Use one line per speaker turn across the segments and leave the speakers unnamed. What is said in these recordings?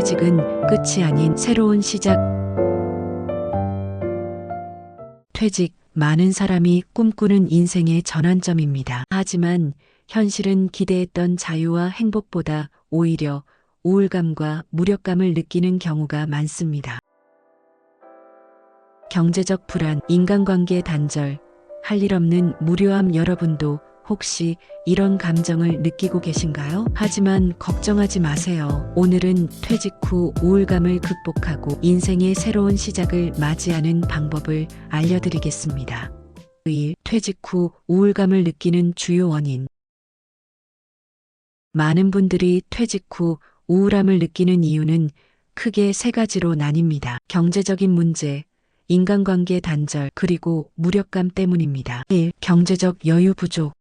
퇴직은 끝이 아닌 새로운 시작. 퇴직, 많은 사람이 꿈꾸는 인생의 전환점입니다. 하지만 현실은 기대했던 자유와 행복보다 오히려 우울감과 무력감을 느끼는 경우가 많습니다. 경제적 불안, 인간관계 단절, 할 일 없는 무료함 여러분도 혹시 이런 감정을 느끼고 계신가요? 하지만 걱정하지 마세요. 오늘은 퇴직 후 우울감을 극복하고 인생의 새로운 시작을 맞이하는 방법을 알려드리겠습니다. 1. 퇴직 후 우울감을 느끼는 주요 원인. 많은 분들이 퇴직 후 우울함을 느끼는 이유는 크게 세 가지로 나뉩니다. 경제적인 문제, 인간관계 단절, 그리고 무력감 때문입니다. 1. 경제적 여유 부족.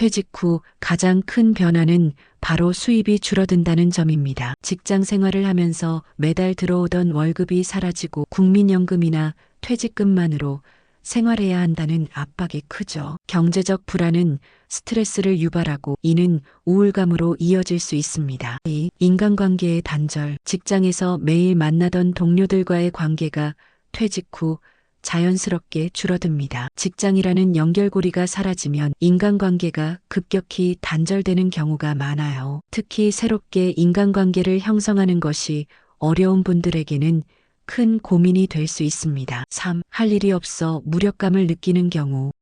퇴직 후 가장 큰 변화는 바로 수입이 줄어든다는 점입니다. 직장 생활을 하면서 매달 들어오던 월급이 사라지고 국민연금이나 퇴직금만으로 생활해야 한다는 압박이 크죠. 경제적 불안은 스트레스를 유발하고 이는 우울감으로 이어질 수 있습니다. 2. 인간관계의 단절. 직장에서 매일 만나던 동료들과의 관계가 퇴직 후 자연스럽게 줄어듭니다. 직장이라는 연결고리가 사라지면 인간관계가 급격히 단절되는 경우가 많아요. 특히 새롭게 인간관계를 형성하는 것이 어려운 분들에게는 큰 고민이 될 수 있습니다. 3. 할 일이 없어 무력감을 느끼는 경우.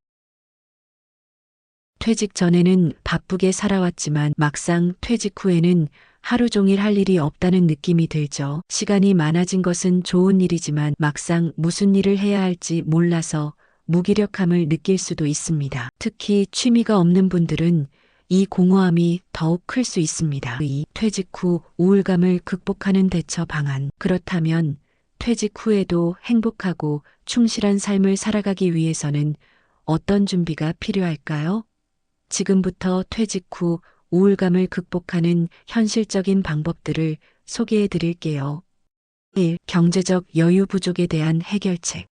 퇴직 전에는 바쁘게 살아왔지만 막상 퇴직 후에는 하루 종일 할 일이 없다는 느낌이 들죠. 시간이 많아진 것은 좋은 일이지만 막상 무슨 일을 해야 할지 몰라서 무기력함을 느낄 수도 있습니다. 특히 취미가 없는 분들은 이 공허함이 더욱 클 수 있습니다. 2. 퇴직 후 우울감을 극복하는 대처 방안. 그렇다면 퇴직 후에도 행복하고 충실한 삶을 살아가기 위해서는 어떤 준비가 필요할까요? 지금부터 퇴직 후 우울감을 극복하는 현실적인 방법들을 소개해 드릴게요. 1. 경제적 여유 부족에 대한 해결책.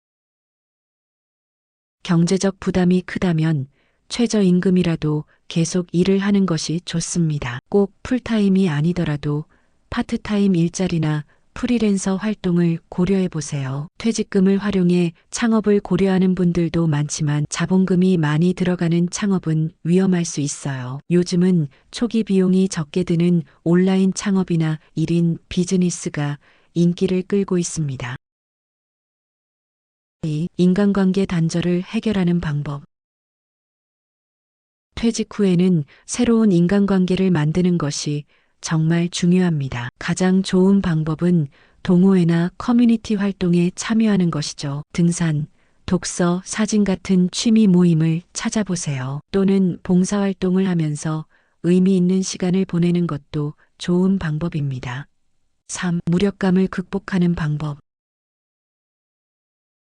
경제적 부담이 크다면 최저임금이라도 계속 일을 하는 것이 좋습니다. 꼭 풀타임이 아니더라도 파트타임 일자리나 프리랜서 활동을 고려해 보세요. 퇴직금을 활용해 창업을 고려하는 분들도 많지만 자본금이 많이 들어가는 창업은 위험할 수 있어요. 요즘은 초기 비용이 적게 드는 온라인 창업이나 1인 비즈니스가 인기를 끌고 있습니다. 2. 인간관계 단절을 해결하는 방법. 퇴직 후에는 새로운 인간관계를 만드는 것이 정말 중요합니다. 가장 좋은 방법은 동호회나 커뮤니티 활동에 참여하는 것이죠. 등산, 독서, 사진 같은 취미 모임을 찾아보세요. 또는 봉사활동을 하면서 의미 있는 시간을 보내는 것도 좋은 방법입니다. 3. 무력감을 극복하는 방법.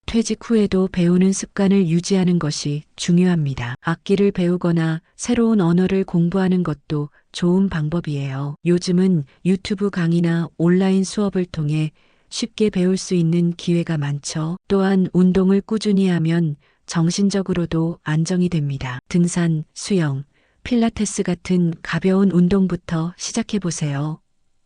퇴직 후에도 배우는 습관을 유지하는 것이 중요합니다. 악기를 배우거나 새로운 언어를 공부하는 것도 좋은 방법이에요. 요즘은 유튜브 강의나 온라인 수업을 통해 쉽게 배울 수 있는 기회가 많죠. 또한 운동을 꾸준히 하면 정신적으로도 안정이 됩니다. 등산, 수영, 필라테스 같은 가벼운 운동부터 시작해 보세요.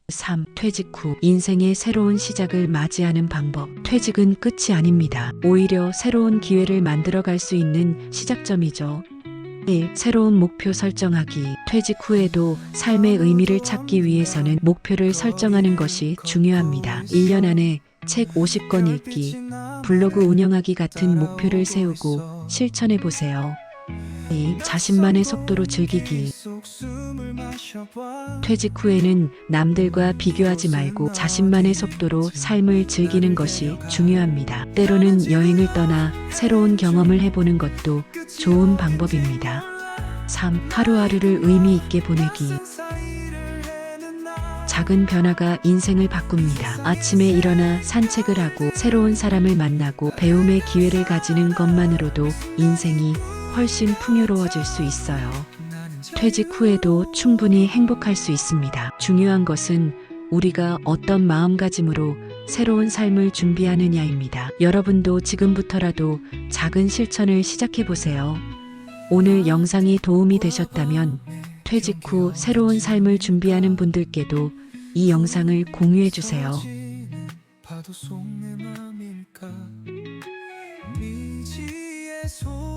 3. 퇴직 후 인생의 새로운 시작을 맞이하는 방법. 퇴직은 끝이 아닙니다. 오히려 새로운 기회를 만들어 갈 수 있는 시작점이죠. 1. 새로운 목표 설정하기. 퇴직 후에도 삶의 의미를 찾기 위해서는 목표를 설정하는 것이 중요합니다. 1년 안에 책 50권 읽기, 블로그 운영하기 같은 목표를 세우고 실천해 보세요. 2. 자신만의 속도로 즐기기. 퇴직 후에는 남들과 비교하지 말고 자신만의 속도로 삶을 즐기는 것이 중요합니다. 때로는 여행을 떠나 새로운 경험을 해보는 것도 좋은 방법입니다. 3. 하루하루를 의미 있게 보내기. 작은 변화가 인생을 바꿉니다. 아침에 일어나 산책을 하고 새로운 사람을 만나고 배움의 기회를 가지는 것만으로도 인생이 훨씬 풍요로워질 수 있어요. 퇴직 후에도 충분히 행복할 수 있습니다. 중요한 것은 우리가 어떤 마음가짐으로 새로운 삶을 준비하느냐입니다. 여러분도 지금부터라도 작은 실천을 시작해 보세요. 오늘 영상이 도움이 되셨다면 퇴직 후 새로운 삶을 준비하는 분들께도 이 영상을 공유해 주세요.
미지의 소